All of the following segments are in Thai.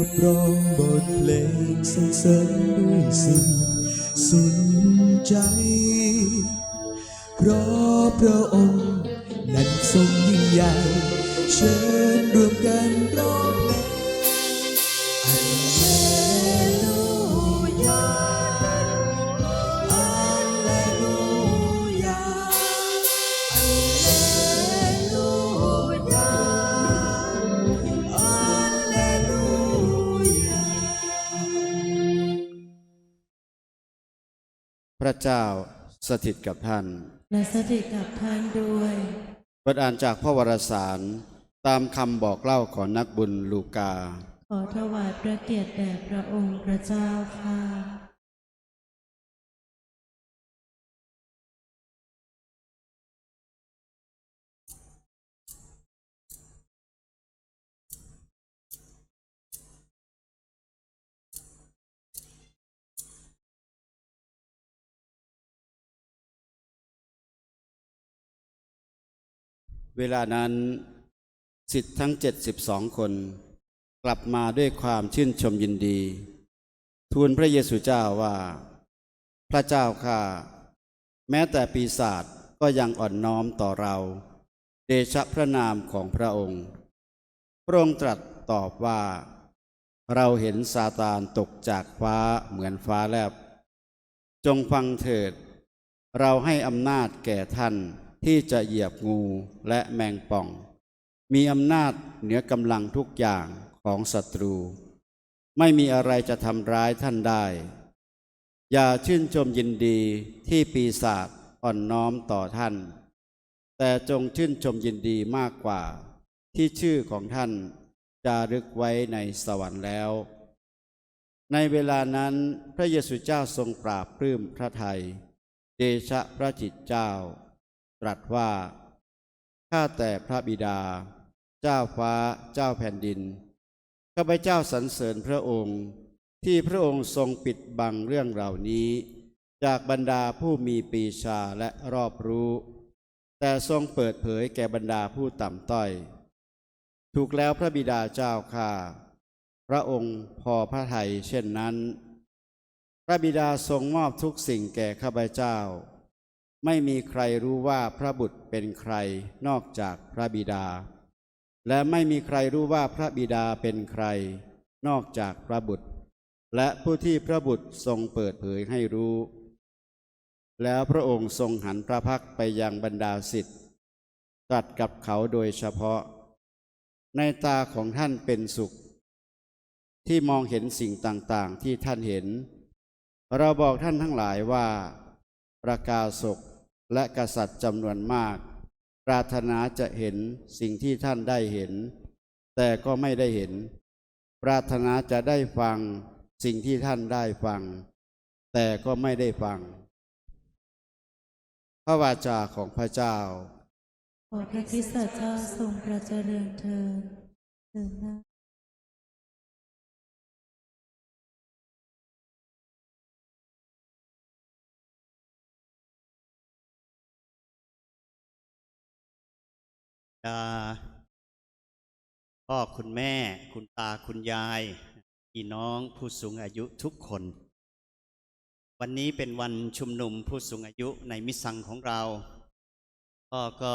ขับร้องบทเพลงสรรเสริญด้วยสิ่งสนใจ เพราะพระองค์นั้นทรงยิ่งใหญ่เชิญรวมกันร้อง พระเจ้าสถิตกับท่าน และสถิตกับท่านด้วยบทอ่านจากพระวรสารตามคำบอกเล่าของนักบุญลูกา ขอถวายพระเกียรติแด่พระองค์พระเจ้าค่ะ เวลานั้นสิทธิ์ทั้ง72คน กลับมาด้วยความชื่นชมยินดี ทูลพระเยซูเจ้าว่า พระเจ้าข้าแม้แต่ปีศาจก็ยังอ่อนน้อมต่อเรา เดชะพระนามของพระองค์ พระองค์ตรัสตอบว่า เราเห็นซาตานตกจากฟ้าเหมือนฟ้าแลบ จงฟังเถิด เราให้อำนาจแก่ท่าน ที่จะเหยียบงูและแมงป่อง มีอำนาจเหนือกำลังทุกอย่างของศัตรู ไม่มีอะไรจะทำร้ายท่านได้ อย่าชื่นชมยินดีที่ปีศาจอ่อนน้อมต่อท่าน แต่จงชื่นชมยินดีมากกว่า ที่ชื่อของท่านจะรึกไว้ในสวรรค์แล้ว ในเวลานั้นพระเยซูเจ้าทรงปราบปลื้มพระไทย เดชะพระจิตเจ้า ตรัสว่า ข้าแต่พระบิดา เจ้าฟ้าเจ้าแผ่นดิน ข้าพเจ้าสรรเสริญพระองค์ ที่พระองค์ทรงปิดบังเรื่องเหล่านี้ จากบรรดาผู้มีปีชาและรอบรู้ แต่ทรงเปิดเผยแก่บรรดาผู้ต่ำต้อย ถูกแล้วพระบิดาเจ้าข้าพระองค์พอพระทัยเช่นนั้น พระบิดาทรงมอบทุกสิ่งแก่ข้าพเจ้า ไม่มีใครรู้ว่าพระบุตรเป็นใครนอกจากพระบิดา และไม่มีใครรู้ว่าพระบิดาเป็นใคร นอกจากพระบุตร และผู้ที่พระบุตรทรงเปิดเผยให้รู้ แล้วพระองค์ทรงหันพระพักไปยังบรรดาสิทธิ์ตรัสกับเขาโดยเฉพาะ ในตาของท่านเป็นสุข ที่มองเห็นสิ่งต่างๆที่ท่านเห็น เราบอกท่านทั้งหลายว่าประกาศก และกษัตริย์จำนวนมาก ปรารถนาจะเห็นสิ่งที่ท่านได้เห็น แต่ก็ไม่ได้เห็น ปรารถนาจะได้ฟังสิ่งที่ท่านได้ฟัง แต่ก็ไม่ได้ฟัง พระวาจาของพระเจ้าขอพระคิสตเจ้าทรงพระเจริญเถิดเถิดนะ ดาพ่อคุณแม่ คุณตาคุณยายพี่น้องผู้สูงอายุทุกคน วันนี้เป็นวันชุมนุมผู้สูงอายุในมิสซังของเราพ่อก็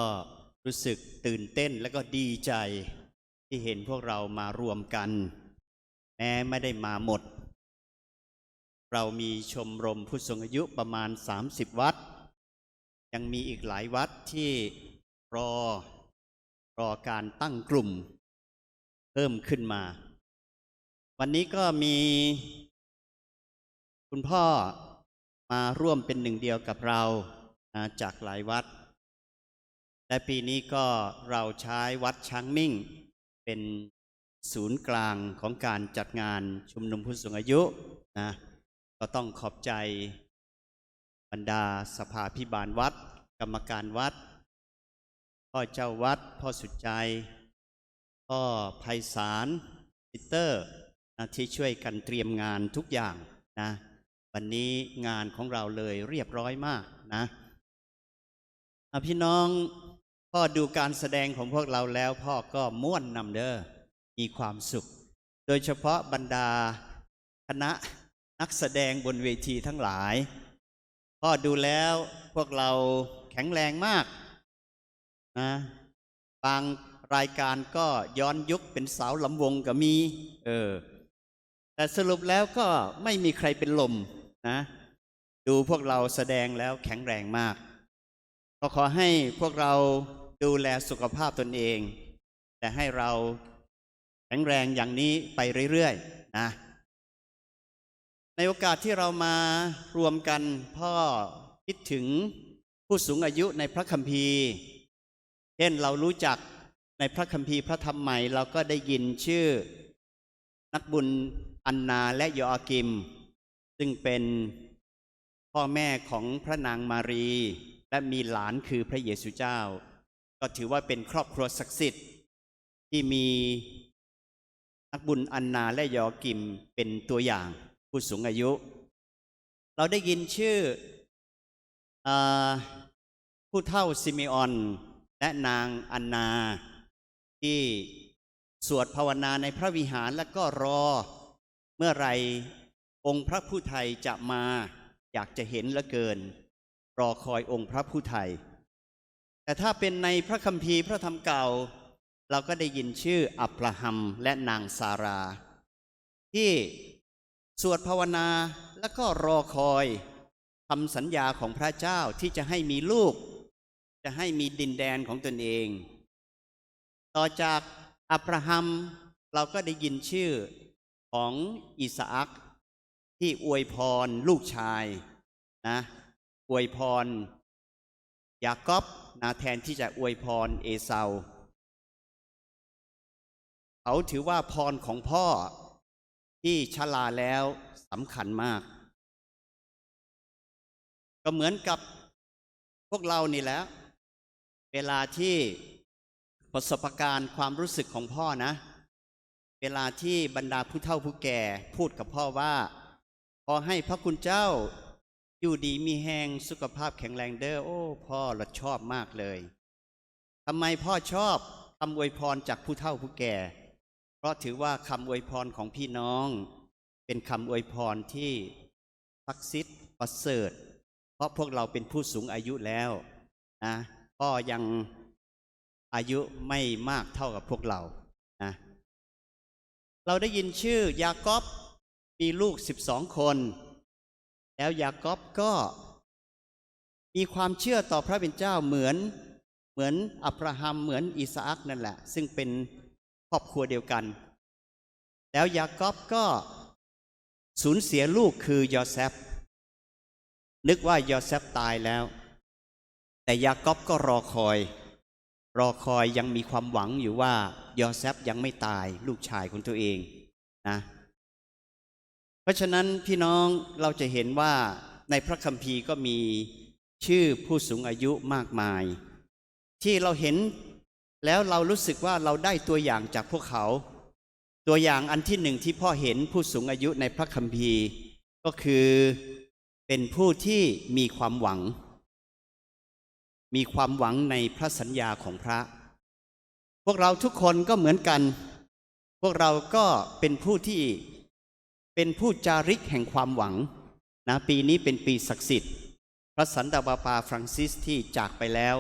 รู้สึกตื่นเต้นและก็ดีใจ ที่เห็นพวกเรามารวมกัน แม้ไม่ได้มาหมด เรามีชมรมผู้สูงอายุประมาณ 30 วัด ยังมีอีกหลายวัดที่รอ รอการตั้งกลุ่ม เพิ่มขึ้นมา วันนี้ก็มีคุณพ่อมาร่วมเป็นหนึ่งเดียวกับเราจากหลายวัด และปีนี้ก็เราใช้วัดช้างมิ่ง เป็นศูนย์กลางของการจัดงานชุมนุมผู้สูงอายุนะก็ต้องขอบใจบรรดาสภาพิบาลวัด กรรมการวัด พ่อเจ้าวัด พ่อสุดใจ พ่อไพศาลปีเตอร์นะที่ช่วยกันเตรียมงานทุกอย่างนะวันนี้งานของเราเลยเรียบร้อยมากนะอะพี่น้องพ่อดูการแสดงของพวกเราแล้ว พ่อก็ม่วนนำเด้อมีความสุข โดยเฉพาะบรรดาคณะนักแสดงบนเวทีทั้งหลาย พ่อดูแล้วพวกเราแข็งแรงมาก นะบางรายการก็ย้อนยุคเป็นสาวลำวงก็มีเออแต่สรุปแล้วก็ไม่มีใครเป็นลมนะดูพวกเราแสดงแล้วแข็งแรงมาก ก็ขอให้พวกเราดูแลสุขภาพตนเอง แต่ให้เราแข็งแรงอย่างนี้ไปเรื่อยๆนะในโอกาสที่เรามารวมกันพ่อคิดถึงผู้สูงอายุในพระคัมภีร์ เช่นเรารู้จักในพระคัมภีร์พระธรรมใหม่เราก็ได้ยินชื่อ นักบุญอันนาและโยอากิม ซึ่งเป็นพ่อแม่ของพระนางมารี และมีหลานคือพระเยซูเจ้า ก็ถือว่าเป็นครอบครัวศักดิ์สิทธิ์ที่มีนักบุญอันนาและยอกิมเป็นตัวอย่างผู้สูงอายุ เราได้ยินชื่ออผู้เท่าซิเมออน และนางอันนาที่สวดภาวนาในพระวิหารและก็รอ เมื่อไรองค์พระผู้ไทยจะมา อยากจะเห็นเหลือเกิน รอคอยองค์พระผู้ไทย แต่ถ้าเป็นในพระคัมภีร์พระธรรมเก่า เราก็ได้ยินชื่ออับราฮัมและนางซารา ที่สวดภาวนาแล้วก็รอคอยคำสัญญาของพระเจ้าที่จะให้มีลูก จะให้มีดินแดนของตนเอง ต่อจากอับราฮัมเราก็ได้ยินชื่อของอิสอักที่อวยพรลูกชายนะอวยพรยากอบนะแทนที่จะอวยพรเอเซาเขาถือว่าพรของพ่อที่ชราแล้วสำคัญมาก ก็เหมือนกับพวกเรานี่แหละ เวลาที่ประสบการณ์ความรู้สึกของพ่อนะ เวลาที่บรรดาผู้เฒ่าผู้แก่พูดกับพ่อว่าขอให้พระคุณเจ้าอยู่ดีมีแหงสุขภาพแข็งแรงเด้อโอ้ พ่อเราชอบมากเลยทำไมพ่อชอบคำอวยพรจากผู้เฒ่าผู้แก่ เพราะถือว่าคำอวยพรของพี่น้อง เป็นคำอวยพรที่ศักดิ์สิทธิ์ประเสริฐ เพราะพวกเราเป็นผู้สูงอายุแล้วนะ พ่อยังอายุไม่มากเท่ากับพวกเรานะเราได้ยินชื่อยากอบมีลูกสิบสองคน แล้วยากอบก็มีความเชื่อต่อพระเป็นเจ้าเหมือนเหมือนอับราฮัมเหมือนอิสอักนั่นแหละ ซึ่งเป็นครอบครัวเดียวกัน แล้วยากอบก็สูญเสียลูกคือยอเซฟนึกว่ายอเซฟตายแล้ว แต่ยากอบก็รอคอย รอคอยยังมีความหวังอยู่ว่ายอเซฟยังไม่ตายลูกชายของตัวเองนะเพราะฉะนั้นพี่น้องเราจะเห็นว่าในพระคัมภีร์ก็มีชื่อผู้สูงอายุมากมาย ที่เราเห็นแล้วเรารู้สึกว่าเราได้ตัวอย่างจากพวกเขา ตัวอย่างอันที่หนึ่งที่พ่อเห็นผู้สูงอายุในพระคัมภีร์ ก็คือเป็นผู้ที่มีความหวัง มีความหวังในพระสัญญาของพระ พวกเราทุกคนก็เหมือนกัน พวกเราก็เป็นผู้ที่เป็นผู้จาริกแห่งความหวังนะปีนี้เป็นปีศักดิ์สิทธิ์ พระสันตะปาปาฟรังซิสที่จากไปแล้ว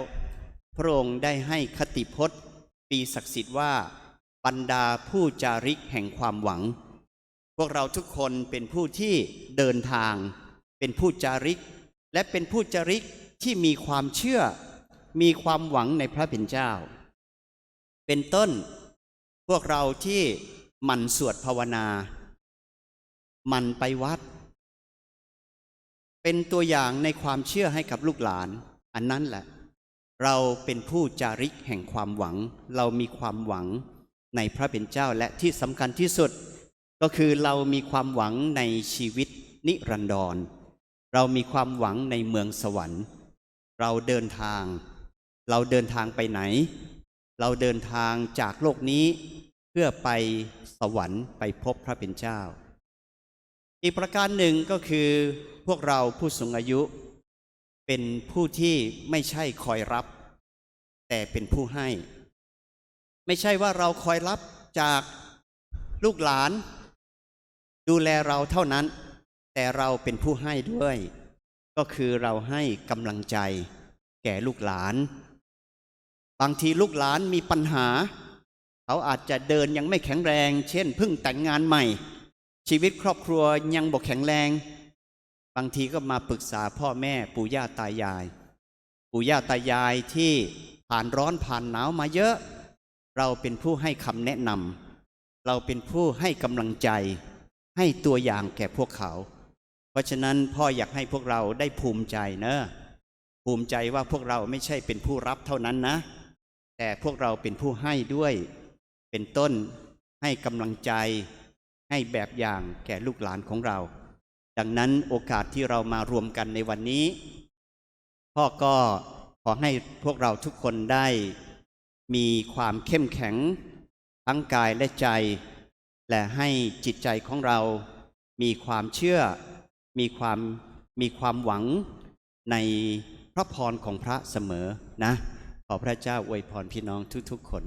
พระองค์ได้ให้คติพจน์ ปีศักดิ์สิทธิ์ว่าบรรดาผู้จาริกแห่งความหวัง พวกเราทุกคนเป็นผู้ที่เดินทาง เป็นผู้จาริก และเป็นผู้จาริก ที่มีความเชื่อ มีความหวังในพระเป็นเจ้า เป็นต้นพวกเราที่หมั่นสวดภาวนามันไปวัด เป็นตัวอย่างในความเชื่อให้กับลูกหลาน อันนั้นแหละ เราเป็นผู้จาริกแห่งความหวัง เรามีความหวังในพระเป็นเจ้าและที่สำคัญที่สุด ก็คือเรามีความหวังในชีวิตนิรันดร เรามีความหวังในเมืองสวรรค์ เราเดินทาง เราเดินทางไปไหน เราเดินทางจากโลกนี้เพื่อไปสวรรค์ไปพบพระเป็นเจ้า อีกประการหนึ่งก็คือพวกเราผู้สูงอายุ เป็นผู้ที่ไม่ใช่คอยรับ แต่เป็นผู้ให้ ไม่ใช่ว่าเราคอยรับจากลูกหลาน ดูแลเราเท่านั้น แต่เราเป็นผู้ให้ด้วย ก็คือเราให้กำลังใจ แก่ลูกหลาน บางทีลูกหลานมีปัญหา เขาอาจจะเดินยังไม่แข็งแรง เช่นเพิ่งแต่งงานใหม่ ชีวิตครอบครัวยังบกแข็งแรง บางทีก็มาปรึกษาพ่อแม่ปู่ย่าตายาย ปู่ย่าตายายที่ผ่านร้อนผ่านหนาวมาเยอะ เราเป็นผู้ให้คำแนะนำเราเป็นผู้ให้กำลังใจ ให้ตัวอย่างแก่พวกเขา เพราะฉะนั้นพ่ออยากให้พวกเราได้ภูมิใจเนอะภูมิใจว่าพวกเราไม่ใช่เป็นผู้รับเท่านั้นนะ แต่พวกเราเป็นผู้ให้ด้วย เป็นต้นให้กำลังใจ ให้แบบอย่างแก่ลูกหลานของเรา ดังนั้นโอกาสที่เรามารวมกันในวันนี้ พ่อก็ขอให้พวกเราทุกคนได้ มีความเข้มแข็ง ทั้งกายและใจ และให้จิตใจของเรา มีความเชื่อ มีความมีความหวังในพระพรของพระเสมอนะ ขอพระเจ้าอวยพรพี่น้องทุกๆคน